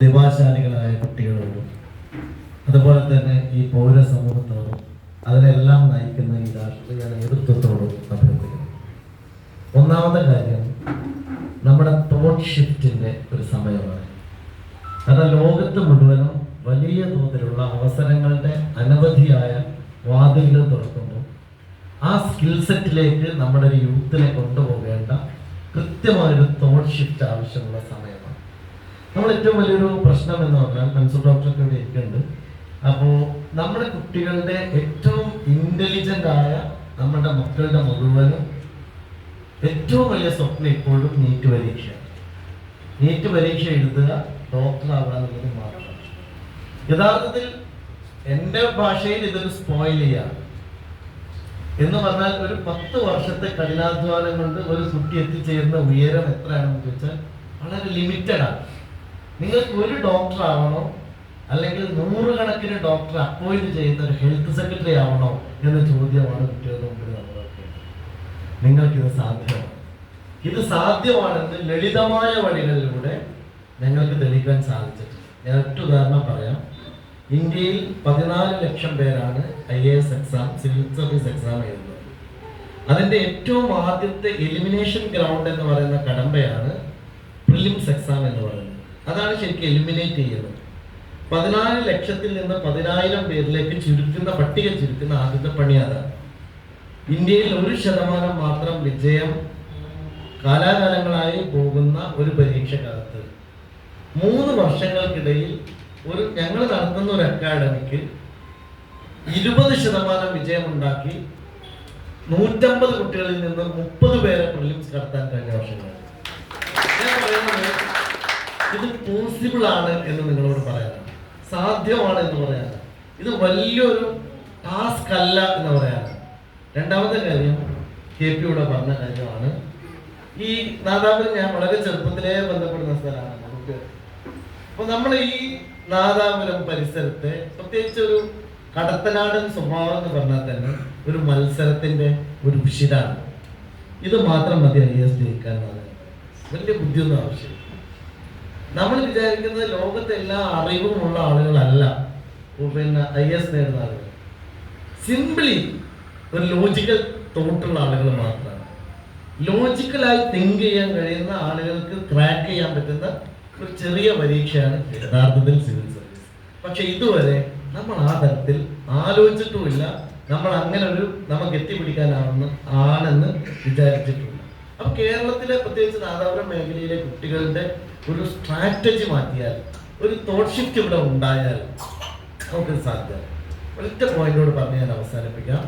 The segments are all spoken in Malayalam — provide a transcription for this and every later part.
പ്രതിഭാശാലികളായ കുട്ടികളോടും അതുപോലെ തന്നെ ഈ പൗര സമൂഹത്തോടും അതിനെല്ലാം നയിക്കുന്ന ഈ രാഷ്ട്രീയ നേതൃത്വത്തോടും അഭ്യർത്ഥിക്കുന്നു. ഒന്നാമത്തെ കാര്യം നമ്മുടെ തോട്ട് ഷിഫ്റ്റിന്റെ ഒരു സമയമാണ്. കാരണം ലോകത്ത് മുഴുവനും വലിയ തോതിലുള്ള അവസരങ്ങളുടെ അനവധിയായ വാതിലുകൾ തുറക്കുമ്പോൾ ആ സ്കിൽ സെറ്റിലേക്ക് നമ്മുടെ ഒരു യൂത്തിനെ കൊണ്ടുപോകേണ്ട കൃത്യമായൊരു തോട്ട് ഷിഫ്റ്റ് ആവശ്യമുള്ള സമയമാണ്. നമ്മൾ ഏറ്റവും വലിയൊരു പ്രശ്നം എന്ന് പറഞ്ഞാൽ കൺസൾട്ട് ഡോക്ടറൊക്കെ ഇവിടെ ഇരിക്കുന്നുണ്ട്. അപ്പോൾ നമ്മുടെ കുട്ടികളുടെ ഏറ്റവും ഇന്റലിജന്റ് ആയ നമ്മുടെ മക്കളുടെ മുഴുവനും ഏറ്റവും വലിയ സ്വപ്നം ഇപ്പോഴും നീറ്റ് പരീക്ഷ നീറ്റ് പരീക്ഷ എഴുതുക ഡോക്ടർ മാത്രം. യഥാർത്ഥത്തിൽ എന്റെ ഭാഷയിൽ ഇതൊരു സ്പോയിൽ ചെയ്യാണ്. എന്ന് പറഞ്ഞാൽ ഒരു പത്ത് വർഷത്തെ കഠിനാധ്വാനം കൊണ്ട് ഒരു കുട്ടി എത്തിച്ചേരുന്ന ഉയരം എത്രയാണെന്ന് ചോദിച്ചാൽ വളരെ ലിമിറ്റഡ് ആണ്. നിങ്ങൾക്ക് ഒരു ഡോക്ടർ ആവണോ? അല്ലെങ്കിൽ നൂറുകണക്കിന് ഡോക്ടർ അപ്പോയിന്റ് ചെയ്യുന്ന ഒരു ഹെൽത്ത് സെക്രട്ടറി ആവണോ എന്ന ചോദ്യമാണ് കുട്ടികളുടെ മുമ്പിൽ നമ്മൾ നിങ്ങൾക്കിത് സാധ്യമാണ്. ഇത് സാധ്യമാണെന്ന് ലളിതമായ വഴികളിലൂടെ ഞങ്ങൾക്ക് തെളിയിക്കാൻ സാധിച്ചിട്ടുണ്ട്. ഞാൻ ഒറ്റ ഉദാഹരണം പറയാം. ഇന്ത്യയിൽ പതിനാല് ലക്ഷം പേരാണ് I A S exam civil service exam എഴുതുന്നത്. അതിന്റെ ഏറ്റവും ആദ്യത്തെ എലിമിനേഷൻ ഗ്രൗണ്ട് എന്ന് പറയുന്ന കടമ്പയാണ് പ്രിലിംസ് എക്സാം എന്ന് പറയുന്നത്. അതാണ് ശരിക്കും എലിമിനേറ്റ് ചെയ്യുന്നത് പതിനാല് ലക്ഷത്തിൽ നിന്ന് പതിനായിരം പേരിലേക്ക് ചുരുക്കുന്ന പട്ടിക ചുരുക്കുന്ന ആദ്യത്തെ പണി അതാണ്. ഇന്ത്യയിൽ ഒരു ശതമാനം മാത്രം വിജയം കാലാകാലങ്ങളായി പോകുന്ന ഒരു പരീക്ഷക്കകത്ത്. മൂന്ന് വർഷങ്ങൾക്കിടയിൽ ഒരു ഞങ്ങൾ നടത്തുന്ന ഒരു അക്കാഡമിക്ക് ഇരുപത് ശതമാനം വിജയമുണ്ടാക്കി നൂറ്റമ്പത് കുട്ടികളിൽ നിന്ന് മുപ്പത് പേരെ പ്രിലിംസ് കടത്താൻ കഴിഞ്ഞ വർഷങ്ങളിൽ ഞാൻ പറയുന്നത് ഇത് പോസിബിൾ ആണ് എന്ന് നിങ്ങളോട് പറയാം. സാധ്യമാണ് എന്ന് പറയാം. ഇത് വലിയൊരു ടാസ്ക് അല്ല എന്ന് പറയാം. രണ്ടാമത്തെ കാര്യം കെ പി ഇവിടെ പറഞ്ഞ കാര്യമാണ്. ഈ നാദാപുരം ഞാൻ വളരെ ചെറുപ്പത്തിലേ ബന്ധപ്പെടുന്ന സ്ഥലമാണ്. നമുക്ക് അപ്പൊ നമ്മൾ ഈ നാദാപുരം പരിസരത്തെ പ്രത്യേകിച്ച് ഒരു കടത്തനാടൻ സ്വഭാവം എന്ന് പറഞ്ഞാൽ തന്നെ ഒരു മത്സരത്തിന്റെ ഒരു ഉഷിരാണ് ഇത് മാത്രം മതി ഐ എസ് ജയിക്കാൻ വലിയ ബുദ്ധിയൊന്നും ആവശ്യമില്ല. നമ്മൾ വിചാരിക്കുന്നത് ലോകത്തെ എല്ലാ അറിവുമുള്ള ആളുകളല്ല പിന്നെ ഐ എസ് നേടുന്ന ആളുകൾ. സിംപിളി ഒരു ലോജിക്കൽ തോട്ടുള്ള ആളുകൾ മാത്രമാണ്. ലോജിക്കലായി തിങ്ക് ചെയ്യാൻ കഴിയുന്ന ആളുകൾക്ക് ക്രാക്ക് ചെയ്യാൻ പറ്റുന്ന ഒരു ചെറിയ പരീക്ഷയാണ് യഥാർത്ഥത്തിൽ സിവിൽ സർവീസ് പക്ഷെ ഇതുവരെ നമ്മൾ ആ തരത്തിൽ ആലോചിച്ചിട്ടുമില്ല. നമ്മൾ അങ്ങനെ ഒരു നമുക്ക് എത്തിപ്പിടിക്കാനാണെന്ന് ആണെന്ന് വിചാരിച്ചിട്ടില്ല അപ്പൊ കേരളത്തിലെ പ്രത്യേകിച്ച് നാദാപുരം മേഖലയിലെ കുട്ടികളുടെ ഒരു സ്ട്രാറ്റജി മാറ്റിയാൽ ഒരു തോട്ട് ഷിഫ്റ്റ് ഇവിടെ ഉണ്ടായാൽ നമുക്ക് സാധ്യത. ഒറ്റ പോയിന്റോട് പറഞ്ഞ് ഞാൻ അവസാനിപ്പിക്കാം.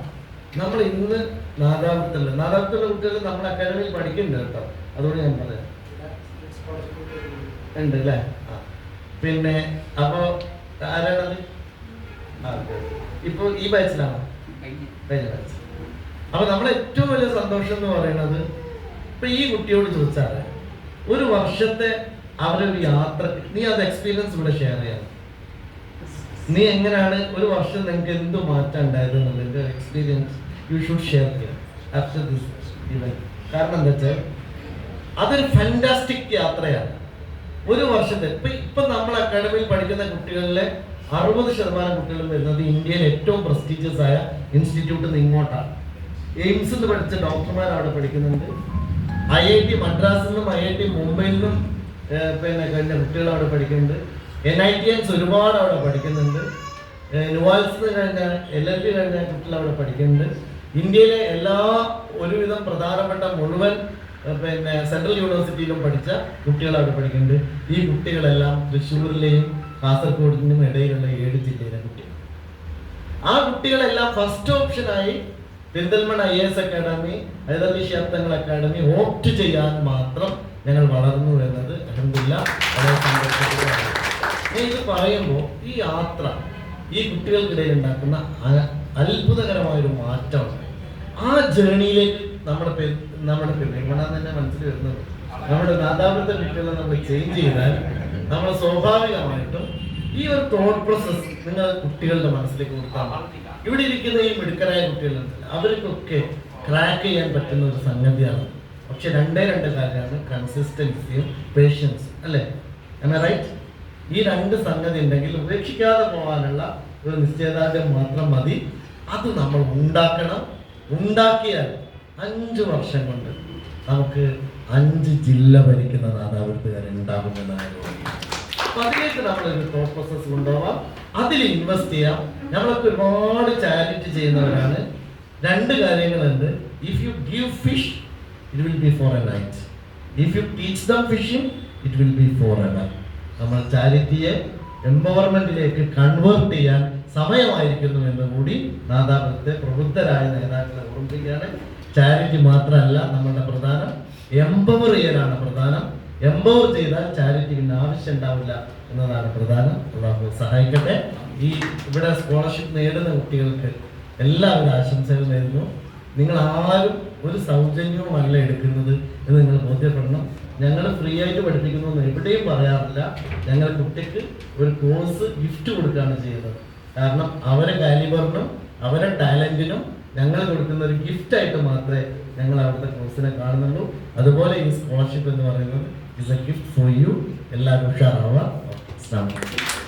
നമ്മൾ ഇന്ന് നാദാപുരത്തുള്ള നാദാപുരത്തുള്ള കുട്ടികൾ നമ്മുടെ അക്കാദമിയിൽ പഠിക്കുന്നുണ്ട് കേട്ടോ. അതുകൊണ്ട് ഞാൻ പറയാം. ഉണ്ട് അല്ലേ? പിന്നെ അപ്പോ ആരാണത്. ഇപ്പൊ ഈ ബാച്ചിലാണോ കഴിഞ്ഞ. ബാച്ച് അപ്പൊ നമ്മുടെ ഏറ്റവും വലിയ സന്തോഷം എന്ന് പറയുന്നത് ഇപ്പൊ ഈ കുട്ടിയോട് ചോദിച്ചാൽ ഒരു വർഷത്തെ അവരൊരു യാത്ര നീ അത് എക്സ്പീരിയൻസ് ഇവിടെ ഷെയർ ചെയ്യാം നീ എങ്ങനെയാണ് ഒരു വർഷം നിങ്ങൾക്ക് എന്ത് മാറ്റം ഉണ്ടായത് എന്നുള്ളതിന്റെ എക്സ്പീരിയൻസ് യു ഷുഡ് ഷെയർ ചെയ്യാം കാരണം എന്താ വെച്ചാൽ അതൊരു ഫാന്റാസ്റ്റിക് യാത്രയാണ്. ഒരു വർഷത്തെ ഇപ്പൊ ഇപ്പൊ നമ്മൾ അക്കാഡമിയിൽ പഠിക്കുന്ന കുട്ടികളിലെ അറുപത് ശതമാനം കുട്ടികളും വരുന്നത് ഇന്ത്യയിലെ ഏറ്റവും പ്രസ്റ്റീജിയസ് ആയ ഇൻസ്റ്റിറ്റ്യൂട്ടിൽ നിന്ന് ഇങ്ങോട്ടാണ്. എയിംസിൽ പഠിച്ച ഡോക്ടർമാർ അവിടെ പഠിക്കുന്നുണ്ട്. ഐ ഐ ടി മദ്രാസിൽ നിന്നും ഐ ഐ ടി മുംബൈയിൽ നിന്നും പിന്നെ കഴിഞ്ഞ കുട്ടികൾ അവിടെ പഠിക്കുന്നുണ്ട്. എൻ ഐ ടി എൻസ് ഒരുപാട് അവിടെ പഠിക്കുന്നുണ്ട്. നുവാൽസ് കഴിഞ്ഞ എൽ എൽ പി കഴിഞ്ഞ കുട്ടികൾ അവിടെ പഠിക്കുന്നുണ്ട്. ഇന്ത്യയിലെ എല്ലാ ഒരുവിധം പ്രധാനപ്പെട്ട മുഴുവൻ പിന്നെ സെൻട്രൽ യൂണിവേഴ്സിറ്റിയിലും പഠിച്ച കുട്ടികൾ അവിടെ പഠിക്കുന്നുണ്ട്. ഈ കുട്ടികളെല്ലാം തൃശ്ശൂരിലെയും കാസർഗോഡിനും ഇടയിലുള്ള ഏഴ് ജില്ലയിലെ കുട്ടികൾ ആ കുട്ടികളെല്ലാം first ഓപ്ഷനായി Perinthalmanna I S academy Hyderali ശാബ്ദങ്ങൾ academy opt ചെയ്യാൻ മാത്രം ഞങ്ങൾ വളർന്നു എന്നത് അഹമ്മദില്ല ഞാൻ ഇത് പറയുമ്പോൾ ഈ യാത്ര ഈ കുട്ടികൾക്കിടയിൽ ഉണ്ടാക്കുന്ന അത്ഭുതകരമായൊരു മാറ്റമാണ്. ആ ജേണിയിലേക്ക് നമ്മുടെ നമ്മുടെ പെരുമാണ തന്നെ മനസ്സിൽ വരുന്നത് നമ്മുടെ നാദാപുരത്തെ കുട്ടികളെ നമ്മൾ ചേഞ്ച് ചെയ്താൽ നമ്മൾ സ്വാഭാവികമായിട്ടും ഈ ഒരു തോട്ട് പ്രോസസ് നിങ്ങൾ കുട്ടികളുടെ മനസ്സിലേക്ക് കൊടുത്താൽ ഇവിടെ ഇരിക്കുന്ന ഈ മിടുക്കരായ കുട്ടികളുണ്ട്. അവർക്കൊക്കെ ക്രാക്ക് ചെയ്യാൻ പറ്റുന്ന ഒരു സംഗതിയാണ്. പക്ഷെ രണ്ടേ രണ്ട് കാര്യമാണ് കൺസിസ്റ്റൻസിയും പേഷ്യൻസും അല്ലേ? റൈറ്റ് ഈ രണ്ട് സംഗതി ഉണ്ടെങ്കിൽ ഉപേക്ഷിക്കാതെ പോകാനുള്ള ഒരു നിശ്ചയദാർഢ്യം മാത്രം മതി. അത് നമ്മൾ ഉണ്ടാക്കണം. ഉണ്ടാക്കിയാൽ അഞ്ച് വർഷം കൊണ്ട് നമുക്ക് അഞ്ച് ജില്ല ഭരിക്കുന്ന നാദാപുരത്തുകാരൻ ഉണ്ടാകുമെന്നാണ് അപ്പൊ നമ്മൾ ഒരു തോട്ട് പ്രോസസ് കൊണ്ടുപോവാം. അതിൽ ഇൻവെസ്റ്റ് ചെയ്യാം. നമ്മളൊക്കെ ഒരുപാട് ചാരിറ്റി ചെയ്യുന്നവരാണ്. രണ്ട് കാര്യങ്ങളുണ്ട്. If you give fish it will be for a night if you teach them fishing it will be for a night നമ്മൾ ചാരിറ്റിയെ എംപവർമെന്റിലേക്ക് കൺവേർട്ട് ചെയ്യാൻ സമയമായിരിക്കുന്നു എന്ന് കൂടി നാദാപുരത്തെ പ്രബുദ്ധരായ നേതാക്കളെ ഓർമ്മിപ്പിക്കുകയാണ്. ചാരിറ്റി മാത്രമല്ല നമ്മളുടെ പ്രധാനം. എംപവർ ചെയ്യാനാണ് പ്രധാനം. എംപവർ ചെയ്താൽ ചാരിറ്റി പിന്നെ ആവശ്യം ഉണ്ടാവില്ല എന്നതാണ് പ്രധാനം. അള്ളാഹു സഹായിക്കട്ടെ. ഈ ഇവിടെ സ്കോളർഷിപ്പ് നേടുന്ന കുട്ടികൾക്ക് എല്ലാവരും ആശംസകൾ നേരുന്നു. നിങ്ങൾ ആരും ഒരു സൗജന്യവും അല്ല എടുക്കുന്നത് എന്ന് നിങ്ങൾ ബോധ്യപ്പെടണം. ഞങ്ങൾ ഫ്രീ ആയിട്ട് പഠിപ്പിക്കുന്നു എവിടെയും പറയാറില്ല. ഞങ്ങൾ കുട്ടിക്ക് ഒരു കോഴ്സ് ഗിഫ്റ്റ് കൊടുക്കുകയാണ് ചെയ്യുന്നത്. കാരണം അവരെ കാലിബറിനും അവരെ ടാലന്റിനും ഞങ്ങൾ കൊടുക്കുന്ന ഒരു ഗിഫ്റ്റ് ആയിട്ട് മാത്രമേ ഞങ്ങൾ അവിടുത്തെ കോഴ്സിനെ കാണുന്നുള്ളൂ. അതുപോലെ ഈ സ്കോളർഷിപ്പ് എന്ന് പറയുന്നത് is a gift for you. Ella Gusharawa. Assalamu.